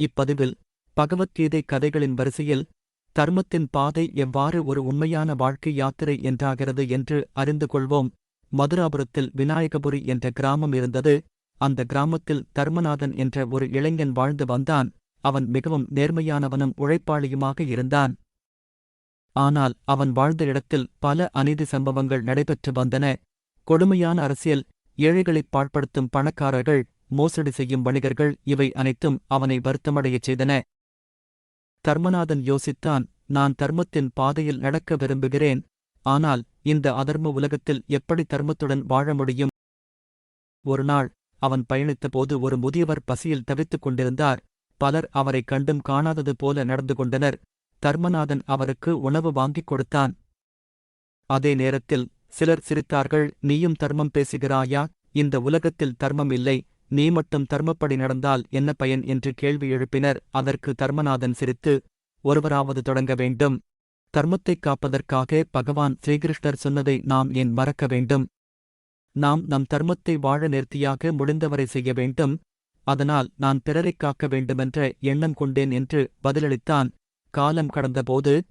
இப்பதிவில் பகவத்கீதை கதைகளின் வரிசையில் தர்மத்தின் பாதை எவ்வாறு ஒரு உண்மையான வாழ்க்கை யாத்திரை என்றாகிறது என்று அறிந்து கொள்வோம். மதுராபுரத்தில் விநாயகபுரி என்ற கிராமம் இருந்தது. அந்த கிராமத்தில் தர்மநாதன் என்ற ஒரு இளைஞன் வாழ்ந்து வந்தான். அவன் மிகவும் நேர்மையானவனும் உழைப்பாளியுமாக இருந்தான். ஆனால் அவன் வாழ்ந்த இடத்தில் பல அநீதி சம்பவங்கள் நடைபெற்று வந்தன. கொடுமையான அரசியல் ஏழைகளைப் பாழ்படுத்தும் பணக்காரர்கள் மோசடி செய்யும் வணிகர்கள் இவை அனைத்தும் அவனை வருத்தமடையச் செய்தன. தர்மநாதன் யோசித்தான் நான் தர்மத்தின் பாதையில் நடக்க விரும்புகிறேன் ஆனால் இந்த அதர்ம உலகத்தில் எப்படி தர்மத்துடன் வாழ முடியும்? ஒருநாள் அவன் பயணித்தபோது ஒரு முதியவர் பசியில் தவித்துக் கொண்டிருந்தார். பலர் அவரைக் கண்டும் காணாதது போல நடந்து கொண்டனர். தர்மநாதன் அவருக்கு உணவு வாங்கிக் கொடுத்தான். அதே நேரத்தில் சிலர் சிரித்தார்கள் நீயும் தர்மம் பேசுகிறாயா? இந்த உலகத்தில் தர்மம் இல்லை. நீ மட்டும் தர்மப்படி நடந்தால் என்ன பயன் என்று கேள்வி எழுப்பினர். அதற்கு தர்மநாதன் சிரித்து ஒருவராவது தொடங்க வேண்டும். தர்மத்தைக் காப்பதற்காக பகவான் ஸ்ரீகிருஷ்ணர் சொன்னதை நாம் ஏன் மறக்க வேண்டும்? நாம் நம் தர்மத்தை வாழ நேர்த்தியாக முடிந்தவரை செய்ய வேண்டும். அதனால் நான் பிறரைக் காக்க வேண்டுமென்ற எண்ணம் கொண்டேன் என்று பதிலளித்தான். காலம் கடந்தபோது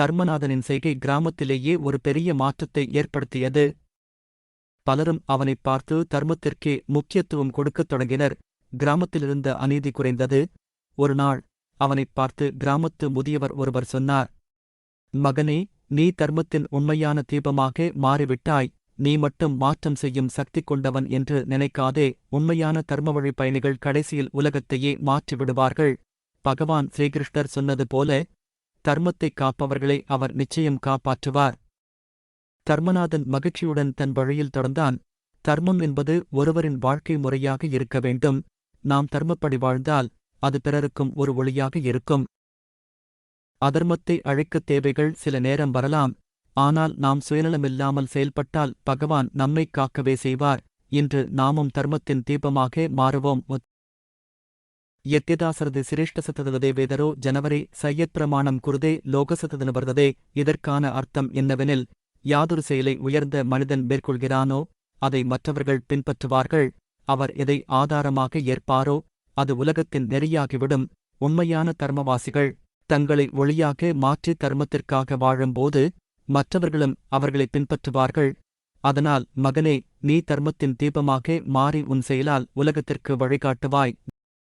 தர்மநாதனின் செய்கை கிராமத்திலேயே ஒரு பெரிய மாற்றத்தை ஏற்படுத்தியது. பலரும் அவனைப் பார்த்து தர்மத்திற்கே முக்கியத்துவம் கொடுக்கத் தொடங்கினர். கிராமத்திலிருந்த அநீதி குறைந்தது. ஒருநாள் அவனைப் பார்த்து கிராமத்து முதியவர் ஒருவர் சொன்னார் மகனே நீ தர்மத்தின் உண்மையான தீபமாக மாறிவிட்டாய். நீ மட்டும் மாற்றம் செய்யும் சக்தி கொண்டவன் என்று நினைக்காதே. உண்மையான தர்மவழி பயணிகள் கடைசியில் உலகத்தையே மாற்றிவிடுவார்கள். பகவான் ஸ்ரீகிருஷ்ணர் சொன்னது போல தர்மத்தைக் காப்பவர்களை அவர் நிச்சயம் காப்பாற்றுவார். தர்மநாதன் மகிழ்ச்சியுடன் தன் வழியில் தொடர்ந்தான் தர்மம் என்பது ஒருவரின் வாழ்க்கை முறையாக இருக்க வேண்டும் நாம் தர்மப்படி வாழ்ந்தால் அது பிறருக்கும் ஒரு ஒளியாக இருக்கும் அதர்மத்தை அழைக்கத் தேவைகள் சில நேரம் வரலாம் ஆனால் நாம் சுயநலமில்லாமல் செயல்பட்டால் பகவான் நம்மைக் காக்கவே செய்வார் இன்று நாமும் தர்மத்தின் தீபமாக மாறுவோம் ಯತ್ಯದಾಸರದೆ சிரேஷ்டசததே வேதரோ ஜனவரி சையத் பிரமாணம் குருதே லோகசததன வருததே இதற்கான அர்த்தம் என்னவெனில் யாதொரு செயலை உயர்ந்த மனிதன் மேற்கொள்கிறானோ அதை மற்றவர்கள் பின்பற்றுவார்கள். அவர் எதை ஆதாரமாக ஏற்பாரோ அது உலகத்தின் நெறியாகிவிடும். உண்மையான தர்மவாசிகள் தங்களை ஒளியாக மாற்றி தர்மத்திற்காக வாழும்போது மற்றவர்களும் அவர்களை பின்பற்றுவார்கள். அதனால் மகனே நீ தர்மத்தின் தீபமாக மாறி உன் செயலால் உலகத்திற்கு வழிகாட்டுவாய்.